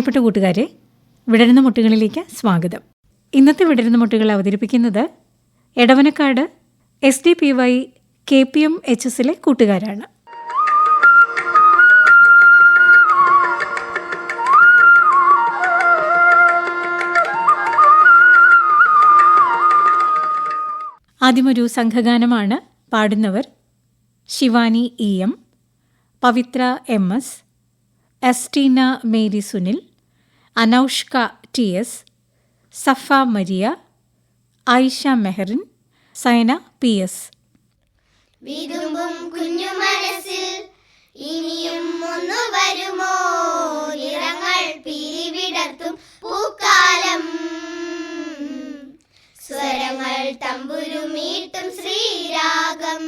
പ്രിയപ്പെട്ട കൂട്ടുകാരെ വിടരുന്ന മുട്ടുകളിലേക്ക് സ്വാഗതം. ഇന്നത്തെ വിടരുന്ന മുട്ടുകൾ അവതരിപ്പിക്കുന്നത് Edavanakkad S D P Y K P M H എസിലെ കൂട്ടുകാരാണ്. ആദ്യമൊരു സംഘഗാനമാണ് പാടുന്നവർ Shivani E M Pavithra M S Esteena Mary Sunil Anoushka T S Safa Maria Ayisha Meharin Saina P S. വിതുമ്പും കുഞ്ഞു മനസ്സിൽ സ്വരങ്ങൾ തമ്പുരുമീട്ടും ശ്രീരാഗം.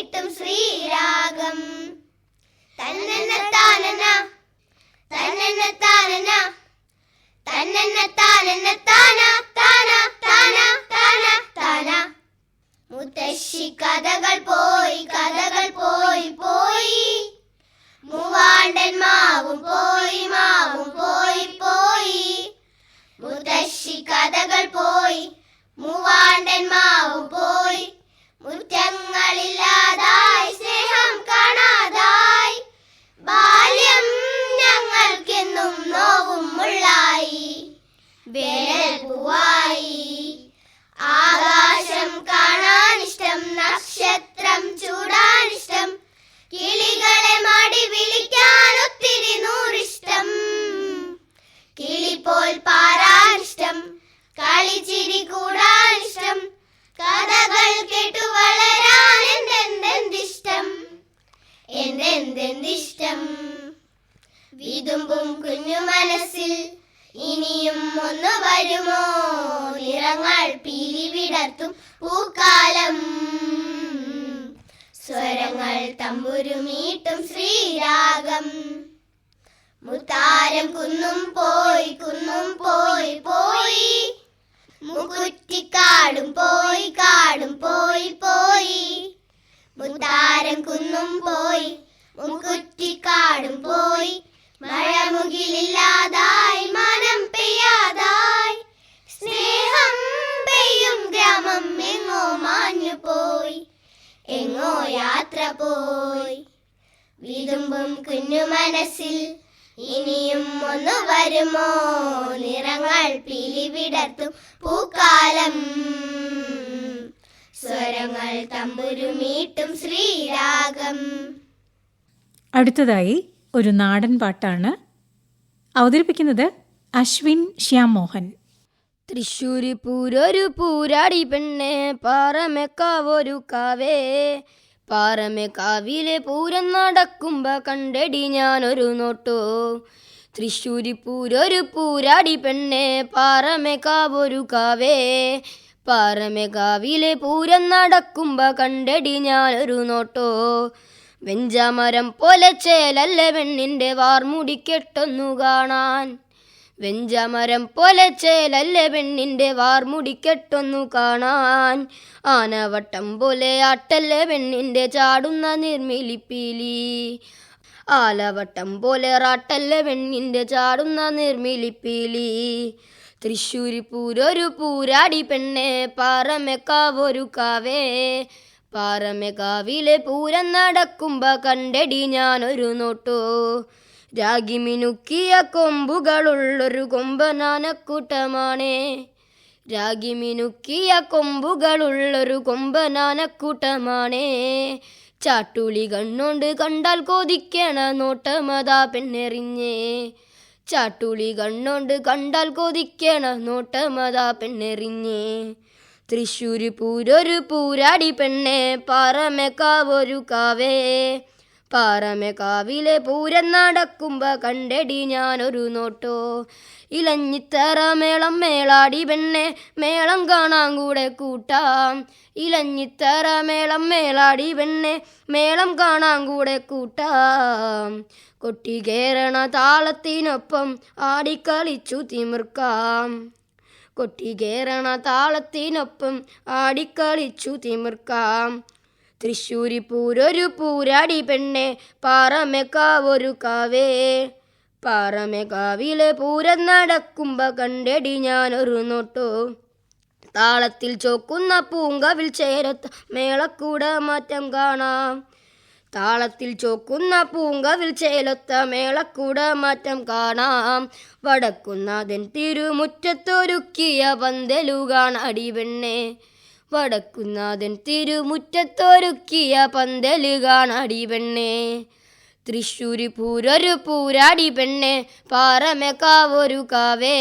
തമ്പുരുമീട്ടും ശ്രീരാഗം. തന്നെന്ന താനന തന്നെന്ന താനന തന്നെന്ന താനന്ന താന താന താന താന താന. മുത്തശ്ശി കഥകൾ പോയി കഥകൾ പോയി പോയി. മൂവാണ്ടൻ മാവും പോയി മാവും പോയി പോയി. മുത്തശ്ശി കഥകൾ പോയി മൂവാണ്ടൻ മാവും പോയി. മുറ്റങ്ങളില്ലാതായി സ്നേഹം കാണാതായി. ബാല്യം ഞങ്ങൾക്കെന്നും നോവും മുള്ളായി വേനൽ പൂവായി. ആകാശം കാണാനിഷ്ടം നക്ഷത്രം ചൂടാനിഷ്ടം കിളികളെ മാടി വിളിക്കാൻ ഒത്തിരി നൂറിഷ്ടം. കിളി പോൽ പാറാനിഷ്ടം കളിച്ചിരി കൂടാനിഷ്ടം കഥകൾ കേട്ടു വളരാൻ എന്തെന്തെന്തിഷ്ടം? എന്തെന്തെന്തിഷ്ടം? വിതുമ്പും കുഞ്ഞു മനസ്സിൽ ഇനിയും ഒന്ന് വരുമോ? നിറങ്ങൾ പിരിവിടർത്തും പൂക്കാലം. സ്വരങ്ങൾ തമ്പുരുമീട്ടും ശ്രീരാഗം. മുത്താരം കുന്നും പോയി കുന്നും പോയി പോയി. മുകുറ്റിക്കാടും പോയി കാടും പോയി പോയി. മുത്താരം കുന്നും പോയി മുക്കുറ്റിക്കാടും പോയി. മഴമുകിലില്ലാതായി മനം പെയ്യാതായി. സ്നേഹം പെയ്യും ഗ്രാമം എങ്ങോ മാഞ്ഞു പോയി. എങ്ങോ യാത്ര പോയി. വിതുമ്പും കുഞ്ഞു മനസ്സിൽ ഇനിയും ഒന്ന് വരുമോ? നിറങ്ങൾ പിലിവിടത്തും പൂക്കാലം. സ്വരങ്ങൾ തമ്പുരുമീട്ടും ശ്രീരാഗം. അടുത്തതായി ഒരു നാടൻ പാട്ടാണ് അവതരിപ്പിക്കുന്നത് അശ്വിൻ ശ്യാം മോഹൻ തൃശ്ശൂര് പൂരൊരു പൂരാടി പെണ്ണെ പാറമേക്കാവൊരു കാവേ. പാറമേക്കാവിലെ പൂരം നടക്കുമ്പ കണ്ടടി ഞാനൊരു നോട്ടോ. തൃശ്ശൂരി പൂരൊരു പൂരാടി പെണ്ണെ പാറമേ കാവൊരു കാവേ. പാറമേ കാവിലെ പൂരം നടക്കുമ്പ കണ്ടടി ഞാനൊരു നോട്ടോ. വെഞ്ചാമരം പോലെ ചേലല്ലേ പെണ്ണിന്റെ വാർമുടി കെട്ടൊന്നു കാണാൻ. വെഞ്ചമരം പോലെ ചേലല്ലേ പെണ്ണിന്റെ വാർമുടിക്കെട്ടൊന്നു കാണാൻ. ആനവട്ടം പോലെ ആട്ടല്ലേ പെണ്ണിന്റെ ചാടുന്ന നിർമ്മിലിപ്പീലി ആലവട്ടം പോലെ റാട്ടല്ലേ പെണ്ണിന്റെ ചാടുന്ന നിർമ്മിലിപ്പീലി തൃശ്ശൂര് പൂരൊരു പൂരാടി പെണ്ണെ പാറമേക്കാവൊരു കാവേ. പാറമേക്കാവിലെ പൂരം നടക്കുമ്പോ കണ്ടടി ഞാനൊരു നോട്ടോ. രാഗി മിനുക്കിയ കൊമ്പുകളുള്ളൊരു കൊമ്പനാനക്കൂട്ടമാണേ. രാഗിമിനുക്കിയ കൊമ്പുകളുള്ളൊരു കൊമ്പനാനക്കൂട്ടമാണേ. ചാട്ടുളി കണ്ണോണ്ട് കണ്ടാൽ കൊതിക്കണ നോട്ടമതാ പെണ്ണെറിഞ്ഞേ. ചാട്ടുളി കണ്ണോണ്ട് കണ്ടാൽ കൊതിക്കണ നോട്ടമതാ പെണ്ണെറിഞ്ഞേ. തൃശ്ശൂർ പൂരൊരു പൂരാടി പെണ്ണെ പാറമേക്കാവൊരു കാവേ. പാറമേക്കാവിലെ പൂരം നടക്കുമ്പോ കണ്ടെടി ഞാനൊരു നോട്ടോ. ഇലഞ്ഞിത്തറ മേളം മേളാടി പെണ്ണെ മേളം കാണാൻ കൂടെ കൂട്ടാം. ഇലഞ്ഞിത്തറ മേളം മേളാടി പെണ്ണെ മേളം കാണാൻ കൂടെ കൂട്ടാം. കൊട്ടി കേരണ താളത്തിനൊപ്പം ആടിക്കളിച്ചു തിമിർക്കാം. കൊട്ടി കേരണ താളത്തിനൊപ്പം ആടിക്കളിച്ചു തിമിർക്കാം. തൃശ്ശൂരി പൂരൊരു പൂരാടി പെണ്ണെ പാറമേക്കാവൊരു കാവേ. പാറമേക്കാവിലെ പൂരം നടക്കുമ്പോ കണ്ടടി ഞാനൊരു നോട്ടോ. താളത്തിൽ ചോക്കുന്ന പൂങ്കവിൽ ചേരത്ത മേളക്കൂട മാറ്റം കാണാം. താളത്തിൽ ചോക്കുന്ന പൂങ്കവിൽ ചേലത്ത മേളക്കൂട മാറ്റം കാണാം. വടക്കുന്നാഥൻ തിരുമുറ്റത്തൊരുക്കിയ പന്തലുകാണ് അടിവെണ്ണെ വടക്കുന്നാഥൻ തിരുമുറ്റത്തൊരുക്കിയ പന്തൽ കാണാടി പെണ്ണേ. തൃശ്ശൂര് പൂരൊരു പൂരാടി പെണ്ണെ. പാറമേക്കാവൊരു കാവേ.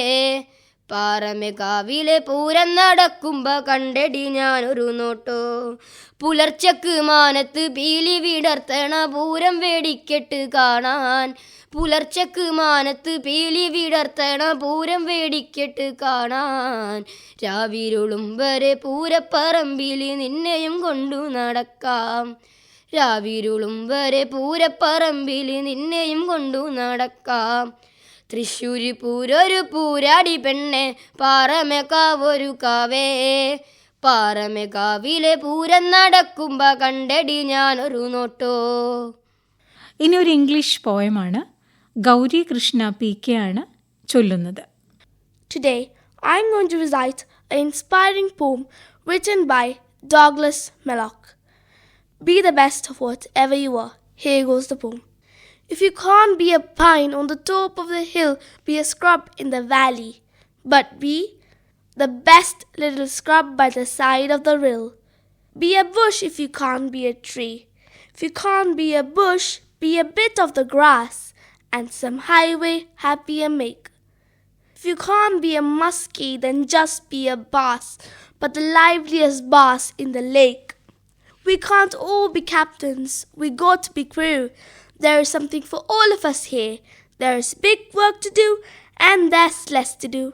പാറമേക്കാവിലെ പൂരം നടക്കുമ്പോ കണ്ടെടി ഞാനൊരു നോട്ടോ. പുലർച്ചക്ക് മാനത്ത് പീലി വിടർത്തണ പൂരം വേടിക്കെട്ട് കാണാൻ. പുലർച്ചക്ക് മാനത്ത് പീലി വിടർത്തണ പൂരം വേടിക്കെട്ട് കാണാൻ. രാവിരുളും വരെ പൂരപ്പറമ്പിൽ നിന്നെയും കൊണ്ടു നടക്കാം. രാവിരുളും വരെ പൂരപ്പറമ്പിൽ നിന്നെയും കൊണ്ടു നടക്കാം. തൃശ്ശൂരിപ്പൂരൊരു പൂരാടി പെണ്ണെ പാറമേക്കാവൊരു കാവേ. പാറമേക്കാവിലെ പൂരം നടക്കുമ്പ കണ്ടടി ഞാനൊരു നോട്ടോ. ഇനി ഒരു ഇംഗ്ലീഷ് പോയമാണ്. ഗൗരി കൃഷ്ണ പി കെ ആണ് ചൊല്ലുന്നത്. Today I'm gone to recite a inspiring poem written by Douglas Malloch be the best of whatever you are here goes the poem If you can't be a pine on the top of the hill, be a scrub in the valley. But be the best little scrub by the side of the rill. Be a bush if you can't be a tree. If you can't be a bush, be a bit of the grass, and some highway happier make. If you can't be a muskie, then just be a bass, but the liveliest bass in the lake. We can't all be captains, we got to be crew. There is something for all of us here. There is big work to do, and there's less to do.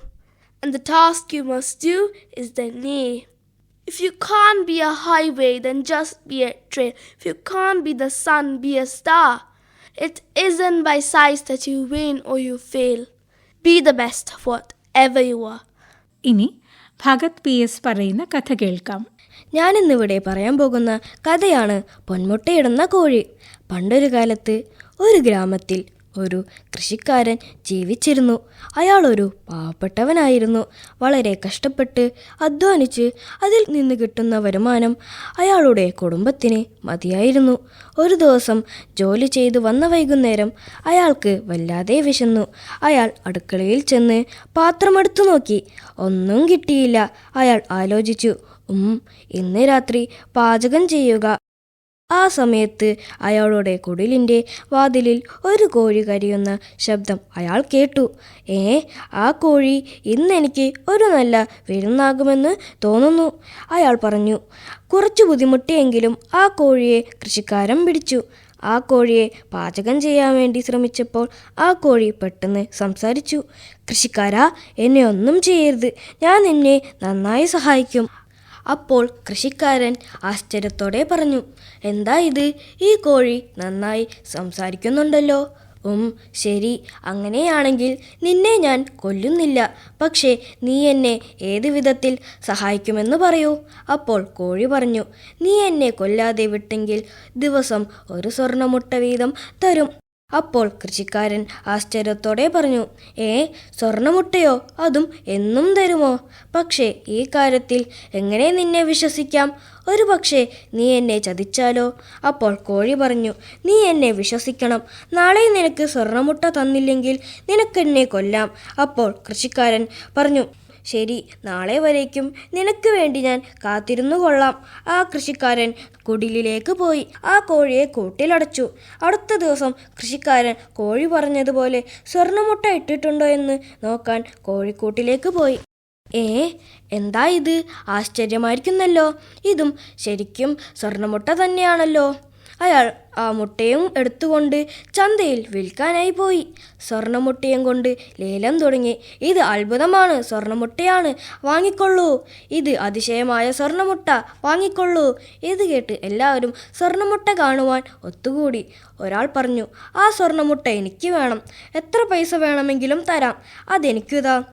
And the task you must do is the knee. If you can't be a highway, then just be a trail. If you can't be the sun, be a star. It isn't by size that you win or you fail. Be the best of whatever you are. ഇനി Bhagat P S പറയുന്ന കഥ കേൾക്കാം ഞാനിന്നിവിടെ പറയാൻ പോകുന്ന കഥയാണ് പൊന്മുട്ടയിടുന്ന കോഴി പണ്ടൊരു കാലത്ത് ഒരു ഗ്രാമത്തിൽ ഒരു കൃഷിക്കാരൻ ജീവിച്ചിരുന്നു. അയാളൊരു പാവപ്പെട്ടവനായിരുന്നു. വളരെ കഷ്ടപ്പെട്ട് അധ്വാനിച്ച് അതിൽ നിന്ന് കിട്ടുന്ന വരുമാനം അയാളുടെ കുടുംബത്തിന് മതിയായിരുന്നു. ഒരു ദിവസം ജോലി ചെയ്തു വന്ന വൈകുന്നേരം അയാൾക്ക് വല്ലാതെ വിശന്നു. അയാൾ അടുക്കളയിൽ ചെന്ന് പാത്രമെടുത്തു നോക്കി. ഒന്നും കിട്ടിയില്ല. അയാൾ ആലോചിച്ചു ഉം ഇന്ന് രാത്രി പാചകം ചെയ്യുക. ആ സമയത്ത് അയാളുടെ കുടിലിന്റെ വാതിലിൽ ഒരു കോഴി കരിയുന്ന ശബ്ദം അയാൾ കേട്ടു. ഏ ആ കോഴി ഇന്നെനിക്ക് ഒരു നല്ല വിരുന്നാകുമെന്ന് തോന്നുന്നു അയാൾ പറഞ്ഞു. കുറച്ചു ബുദ്ധിമുട്ടിയെങ്കിലും ആ കോഴിയെ കൃഷിക്കാരൻ പിടിച്ചു. ആ കോഴിയെ പാചകം ചെയ്യാൻ വേണ്ടി ശ്രമിച്ചപ്പോൾ ആ കോഴി പെട്ടെന്ന് സംസാരിച്ചു. കൃഷിക്കാരാ എന്നെ ഒന്നും ചെയ്യരുത്. ഞാൻ നിന്നെ നന്നായി സഹായിക്കും. അപ്പോൾ കൃഷിക്കാരൻ ആശ്ചര്യത്തോടെ പറഞ്ഞു എന്താ ഇത്? ഈ കോഴി നന്നായി സംസാരിക്കുന്നുണ്ടല്ലോ. ഉം ശരി. അങ്ങനെയാണെങ്കിൽ നിന്നെ ഞാൻ കൊല്ലുന്നില്ല. പക്ഷേ നീ എന്നെ ഏത് വിധത്തിൽ സഹായിക്കുമെന്ന് പറയൂ. അപ്പോൾ കോഴി പറഞ്ഞു നീ എന്നെ കൊല്ലാതെ വിട്ടെങ്കിൽ ദിവസം ഒരു സ്വർണമുട്ട വീതം തരും. അപ്പോൾ കൃഷിക്കാരൻ ആശ്ചര്യത്തോടെ പറഞ്ഞു ഏ സ്വർണമുട്ടയോ? അതും എന്നും തരുമോ? പക്ഷേ ഈ കാര്യത്തിൽ എങ്ങനെ നിന്നെ വിശ്വസിക്കാം? ഒരു പക്ഷേ നീ എന്നെ ചതിച്ചാലോ? അപ്പോൾ കോഴി പറഞ്ഞു നീ എന്നെ വിശ്വസിക്കണം. നാളെ നിനക്ക് സ്വർണമുട്ട തന്നില്ലെങ്കിൽ നിനക്കെന്നെ കൊല്ലാം. അപ്പോൾ കൃഷിക്കാരൻ പറഞ്ഞു ശരി നാളെ വരേക്കും. നിനക്ക് വേണ്ടി ഞാൻ കാത്തിരുന്നു കൊള്ളാം. ആ കൃഷിക്കാരൻ കുടിലിലേക്ക് പോയി ആ കോഴിയെ കൂട്ടിലടച്ചു അടുത്ത ദിവസം കൃഷിക്കാരൻ കോഴി പറഞ്ഞതുപോലെ സ്വർണമുട്ട ഇട്ടിട്ടുണ്ടോ എന്ന് നോക്കാൻ കോഴിക്കൂട്ടിലേക്ക് പോയി. ഏ എന്താ ഇത്? ആശ്ചര്യമായിരിക്കുന്നല്ലോ. ഇതും ശരിക്കും സ്വർണമുട്ട തന്നെയാണല്ലോ. അയാൾ ആ മുട്ടയും എടുത്തുകൊണ്ട് ചന്തയിൽ വിൽക്കാനായി പോയി. സ്വർണമുട്ടയും കൊണ്ട് ലേലം തുടങ്ങി. ഇത് അത്ഭുതമാണ്. സ്വർണമുട്ടയാണ് വാങ്ങിക്കൊള്ളൂ. ഇത് അതിശയമായ സ്വർണമുട്ട വാങ്ങിക്കൊള്ളൂ. ഇത് കേട്ട് എല്ലാവരും സ്വർണമുട്ട കാണുവാൻ ഒത്തുകൂടി. ഒരാൾ പറഞ്ഞു ആ സ്വർണമുട്ട എനിക്ക് വേണം. എത്ര പൈസ വേണമെങ്കിലും തരാം. അതെനിക്കുതാ.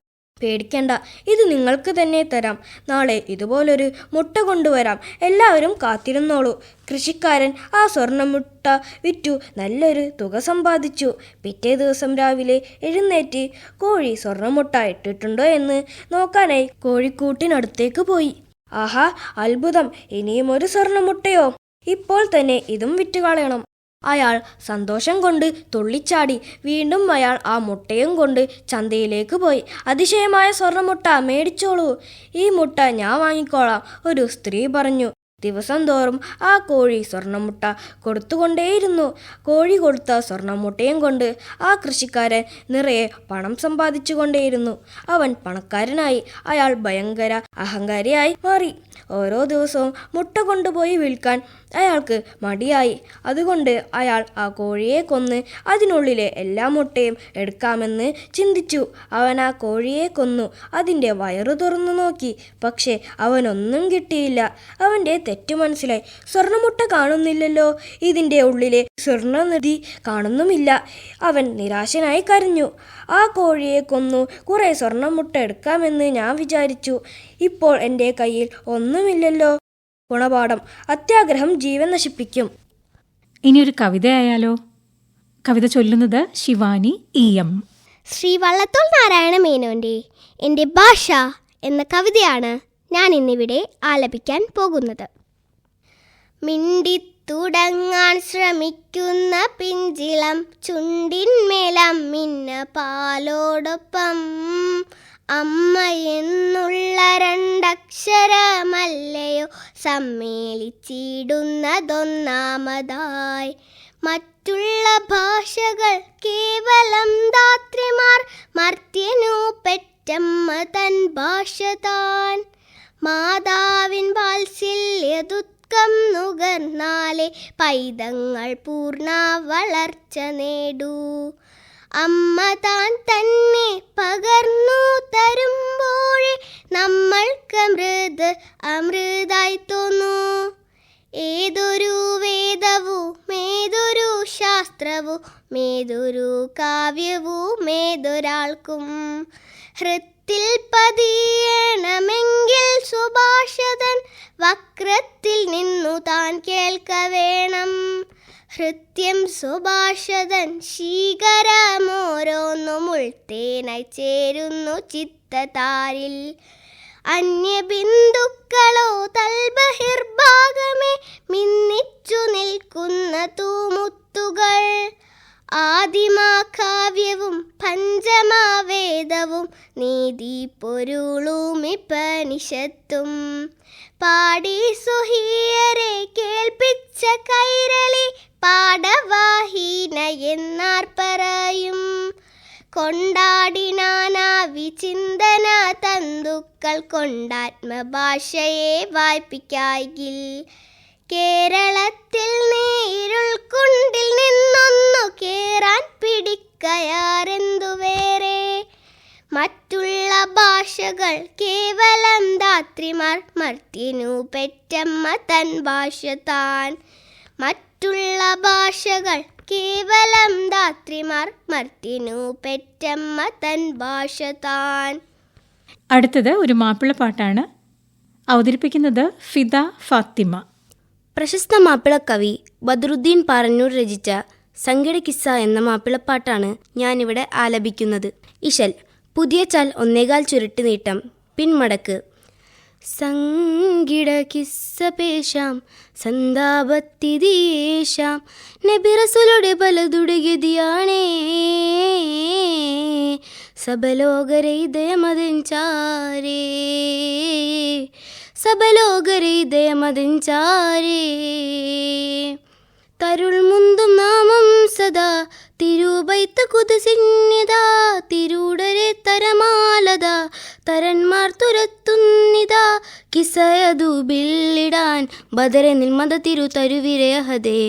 പേടിക്കണ്ട. ഇത് നിങ്ങൾക്ക് തന്നെ തരാം. നാളെ ഇതുപോലൊരു മുട്ട കൊണ്ടുവരാം. എല്ലാവരും കാത്തിരുന്നോളൂ. കൃഷിക്കാരൻ ആ സ്വർണമുട്ട വിറ്റു. നല്ലൊരു തുക സമ്പാദിച്ചു. പിറ്റേ ദിവസം രാവിലെ എഴുന്നേറ്റ് കോഴി സ്വർണമുട്ട ഇട്ടിട്ടുണ്ടോ എന്ന് നോക്കാനായി കോഴിക്കൂട്ടിനടുത്തേക്ക് പോയി. ആഹാ അത്ഭുതം. ഇനിയും ഒരു സ്വർണമുട്ടയോ ഇപ്പോൾ തന്നെ ഇതും വിറ്റുകളയണം. അയാൾ സന്തോഷം കൊണ്ട് തുള്ളിച്ചാടി. വീണ്ടും അയാൾ ആ മുട്ടയും കൊണ്ട് ചന്തയിലേക്ക് പോയി. അതിശയമായ സ്വർണമുട്ട മേടിച്ചോളൂ. ഈ മുട്ട ഞാൻ വാങ്ങിക്കോളാം ഒരു സ്ത്രീ പറഞ്ഞു. ദിവസം തോറും ആ കോഴി സ്വർണമുട്ട കൊടുത്തുകൊണ്ടേയിരുന്നു. കോഴി കൊടുത്ത സ്വർണമുട്ടയും കൊണ്ട് ആ കൃഷിക്കാരൻ നിറയെ പണം സമ്പാദിച്ചു കൊണ്ടേയിരുന്നു അവൻ പണക്കാരനായി. അയാൾ ഭയങ്കര അഹങ്കാരിയായി മാറി. ഓരോ ദിവസവും മുട്ട കൊണ്ടുപോയി വിൽക്കാൻ അയാൾക്ക് മടിയായി. അതുകൊണ്ട് അയാൾ ആ കോഴിയെ കൊന്ന് അതിനുള്ളിലെ എല്ലാ മുട്ടയും എടുക്കാമെന്ന് ചിന്തിച്ചു. അവൻ ആ കോഴിയെ കൊന്നു. അതിന്റെ വയറു തുറന്നു നോക്കി. പക്ഷേ അവനൊന്നും കിട്ടിയില്ല. അവന്റെ തെറ്റു മനസ്സിലായി. സ്വർണമുട്ട കാണുന്നില്ലല്ലോ. ഇതിന്റെ ഉള്ളിലെ സ്വർണനിധി കാണുന്നുമില്ല. അവൻ നിരാശനായി കരഞ്ഞു. ആ കോഴിയെ കൊന്നു. കുറേ സ്വർണമുട്ട എടുക്കാമെന്ന് ഞാൻ വിചാരിച്ചു. ഇപ്പോൾ എന്റെ കയ്യിൽ ഒന്നുമില്ലല്ലോ. ഗുണപാഠം. അത്യാഗ്രഹം ജീവൻ നശിപ്പിക്കും. ഇനി ഒരു കവിതയായാലോ കവിത ചൊല്ലുന്നത് ശിവാനി ഇ എം. ശ്രീ വള്ളത്തോൾ നാരായണ മേനോന്റെ എന്റെ ഭാഷ എന്ന കവിതയാണ് ഞാൻ ഇന്നിവിടെ ആലപിക്കാൻ പോകുന്നത്. മിണ്ടിത്തുടങ്ങാൻ ശ്രമിക്കുന്ന പിഞ്ചിളം ചുണ്ടിന്മേലം മിന്ന പാലോടൊപ്പം അമ്മ എന്നുള്ള രണ്ടക്ഷരമല്ലയോ സമ്മേളിച്ചിടുന്നതൊന്നാമതായി. മറ്റുള്ള ഭാഷകൾ കേവലം ധാത്രിമാർ മർത്യനു പെറ്റമ്മ തൻ ഭാഷ താൻ. മാതാവിൻ വാത്സല്യ ദുഃഖം നുകർന്നാലേ പൈതങ്ങൾ പൂർണ വളർച്ച നേടൂ. അമ്മ താൻ തന്നെ പകർന്നു തരുമ്പോഴേ നമ്മൾക്ക് മൃത് അമൃതായി തോന്നൂ. ഏതൊരു വേദവും ഏതൊരു ശാസ്ത്രവും ഏതൊരു കാവ്യവും ഏതൊരാൾക്കും ഹൃത്തിൽ പതിയണമെങ്കിൽ സുഭാഷതൻ വക്രത്തിൽ നിന്നു താൻ കേൾക്ക വേണം ഹൃത്യം സുഭാഷതൻ ശീകരമോരോന്നും ഉൾത്തേനായി ചേരുന്നു ചിത്തതാരിൽ. അന്യബിന്ദുക്കളോ തൽബഹിർഭാഗമേ മിന്നിച്ചു നിൽക്കുന്ന തൂമുത്തുകൾ. ആദിമാകാവ്യവും പഞ്ചമാവേദവും നീതി പൊരുളുമിപ്പനിഷത്തും പാടി സുഹീയരെ കേൾപ്പിച്ച കൈരളി പാടവാഹീന എന്നാർ പറയും. കൊണ്ടാടിനാനാ വിചിന്തന തന്തുക്കൾ കൊണ്ടാത്മഭാഷയെ വായ്പിക്കായിൽ കേരളത്തിൽ നീരുൾക്കുണ്ടിൽ നിന്നൊന്നു കേറാൻ പിടിക്കയാറെന്തു വേറെ മറ്റുള്ള ഭാഷകൾ കേവലം ധാത്രിമാർ മർത്തിനു പെറ്റമ്മ തൻ ഭാഷ താൻ. മറ്റുള്ള ഭാഷകൾ കേവലം ധാത്രിമാർ മർത്തിനു പെറ്റമ്മ തൻ ഭാഷ താൻ. അടുത്തത് ഒരു മാപ്പിള പാട്ടാണ്. അവതരിപ്പിക്കുന്നത് ഫിദ ഫാത്തിമ. പ്രശസ്ത മാപ്പിള കവി ബദറുദ്ദീൻ പാറന്നൂർ രചിച്ച സങ്കട കിസ്സ എന്ന മാപ്പിളപ്പാട്ടാണ് ഞാനിവിടെ ആലപിക്കുന്നത്. ഇശൽ പുതിയ ചാൽ ഒന്നേകാൽ ചുരുട്ടി നീട്ടം പിന്മടക്ക് സങ്കിട കിസ്സ പേശാം സന്താപത്തിതീശാം നബിറസുലുടെ പലതുടെ ഗതിയാണേ. സബലോകരെ ഇതയമതിഞ്ചാരേ സബലോകരെ ഇതയമതിഞ്ചാരേ തരുൾ മുന്തും നാമം സദാ തിരുബൈത്ത കുതസിന്യതാ തിരുടരെ തരമാലത തരന്മാർ തുരത്തുന്നിതാ കിസയതു ബില്ലിടാൻ ബദരെ നിൽമത തിരു തരുവിരയഹതേ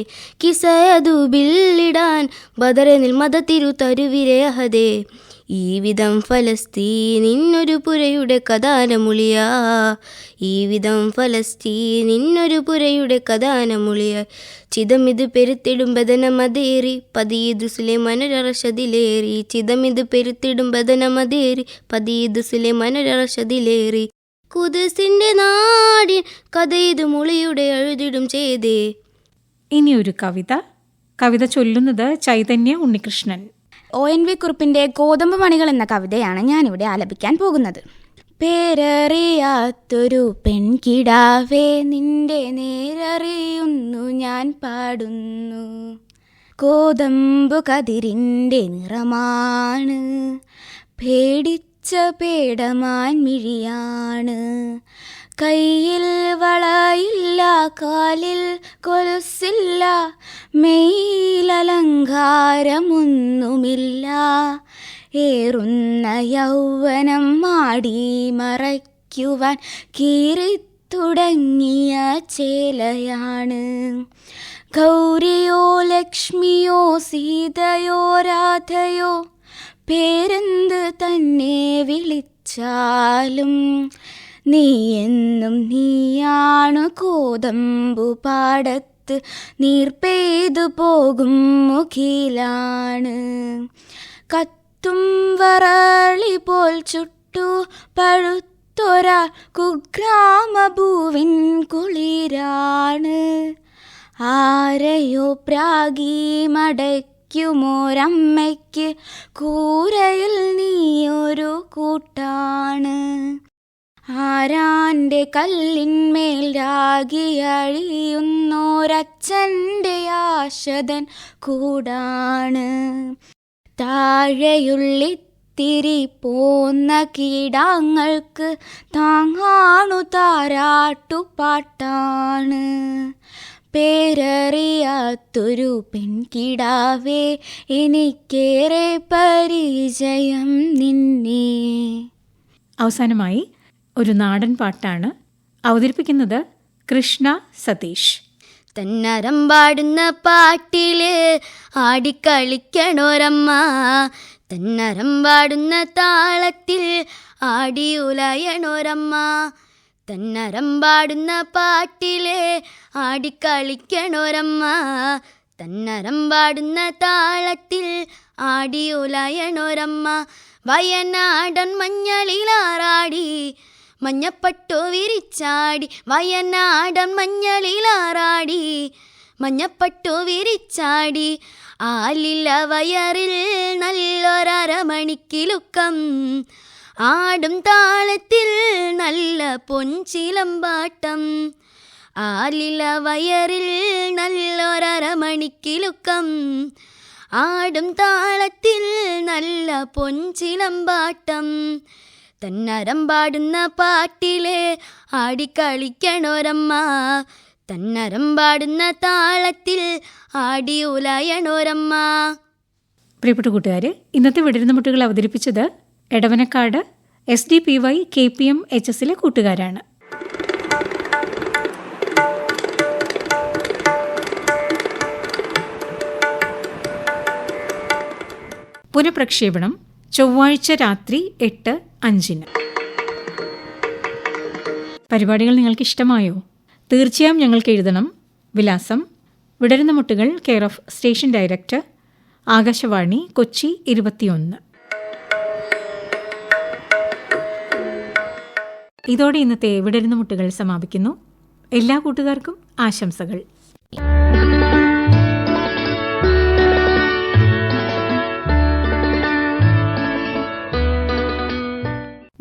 കിസയതു ബില്ലിടാൻ ബദരെ നിൽമത തിരു തരുവിരയഹതേ ഈ വിധം ഫലസ്തീനിന്നൊരു പുരയുടെ കഥാനമുളിയ. ഈ വിധം ഫലസ്തീനിന്നൊരു പുരയുടെ കഥാനമുളിയ. ചിതമിത് പെരുത്തിടും ബദനമതേറി പതിയതു സുലേമനൊരറശതിലേറി ചിതമിത് പെരുത്തിടും ബദനമതേറി പതിയതു സുലേമനൊരറശതിലേറി കുതിസിന്റെ നാടിൻ കഥയിത് മുളിയുടെ അഴുതിടും ചെയ്തേ. ഇനിയൊരു കവിത. കവിത ചൊല്ലുന്നത് Chaitanya Unnikrishnan. O N V കുറുപ്പിന്റെ ഗോതമ്പ് മണികൾ എന്ന കവിതയാണ് ഞാനിവിടെ ആലപിക്കാൻ പോകുന്നത്. പേരറിയാത്തൊരു പെൺകിടാവേ നിന്റെ നേരറിയുന്നു ഞാൻ പാടുന്നു. കോതമ്പ് കതിരിന്റെ നിറമാണ് പേടിച്ച പേടമാൻ മിഴിയാണ്. കയ്യിൽ വളയില്ല കാലിൽ കൊലുസില്ല മെയിലലങ്കാരമൊന്നുമില്ല ഏറുന്ന യൗവനം മാടി മറയ്ക്കുവാൻ കീറിത്തുടങ്ങിയ ചേലയാണ്. ഗൗരിയോ ലക്ഷ്മിയോ സീതയോ രാധയോ പേരെന്ത് തന്നെ വിളിച്ചാലും നീ എന്നും നീയാണു കോതമ്പു പാടത്ത്. നീർ പെയ്തു പോകും മുഖിലാണ്. കത്തും വറളി പോൽ ചുട്ടു പഴുത്തൊരാ കുഗ്രാമഭൂവിൻ കുളിരാണ്. ആരെയോ പ്രാഗി മടയ്ക്കുമോരമ്മയ്ക്ക് കൂരയിൽ നീയൊരു കൂട്ടാണ്. ആരാന്റെ കല്ലിന്മേൽ രാഗി അഴിയുന്നോരച്ഛന്റെ ആശതൻ കൂടാണ്. താഴെയുള്ളിത്തിരി പോന്ന കീടാങ്ങൾക്ക് താങ്ങാണു താരാട്ടുപാട്ടാണ് പേരറിയാത്തൊരു പെൺകിടാവേ എനിക്കേറെ പരിചയം നിന്നെ. അവസാനമായി ഒരു നാടൻ പാട്ടാണ് അവതരിപ്പിക്കുന്നത് കൃഷ്ണ സതീഷ്. തന്നരം പാടുന്ന പാട്ടിൽ ആടിക്കളിക്കണോരമ്മ. തന്നരം പാടുന്ന താളത്തിൽ ആടി ഉലയണോരമ്മ. തന്നരം പാടുന്ന പാട്ടിൽ ആടിക്കളിക്കണോരമ്മ. തന്നരം പാടുന്ന താളത്തിൽ ആടി ഉലയണോരമ്മ. വയനാടൻ മഞ്ഞളിലാറാടി മഞ്ഞപ്പട്ടു വിരിച്ചാടി വയനാടൻ മഞ്ഞളിലാറാടി. മഞ്ഞപ്പട്ടു വിരിച്ചാടി ആലില വയറിൽ നല്ലൊരമണിക്കിലുക്കം ആടും താളത്തിൽ നല്ല പൊൻചിലമ്പാട്ടം. ആലില വയറിൽ നല്ലൊരമണിക്കിലുക്കം ആടും താളത്തിൽ നല്ല പൊൻചിലമ്പാട്ടം. തന്നരമ്പാടുന്ന പാട്ടിലെ ആടിക്കളിക്കണോരമ്മ. തന്നരം പാടുന്ന താളത്തിൽ ആടി ഉലയണോരമ്മ. പ്രിയപ്പെട്ട കൂട്ടുകാരെ ഇന്നത്തെ വിടരുന്ന മുട്ടുകൾ അവതരിപ്പിച്ചത് Edavanakkad S D P Y K P M H എസിലെ കൂട്ടുകാരാണ്. പുനഃപ്രക്ഷേപണം ചൊവ്വാഴ്ച രാത്രി എട്ട് അഞ്ചിന് പരിപാടികൾ നിങ്ങൾക്ക് ഇഷ്ടമായോ? തീർച്ചയായും ഞങ്ങൾക്ക് എഴുതണം. വിലാസം. വിടരുന്ന മുട്ടുകൾ care of station director Akashvani Kochi ഇരുപത്തിയൊന്ന്. ഇതോടെ ഇന്നത്തെ വിടരുന്ന മുട്ടുകൾ സമാപിക്കുന്നു. എല്ലാ കൂട്ടുകാർക്കും ആശംസകൾ.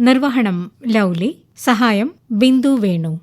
നിർവഹണം ലൗലി. സഹായം ബിന്ദു വേണു.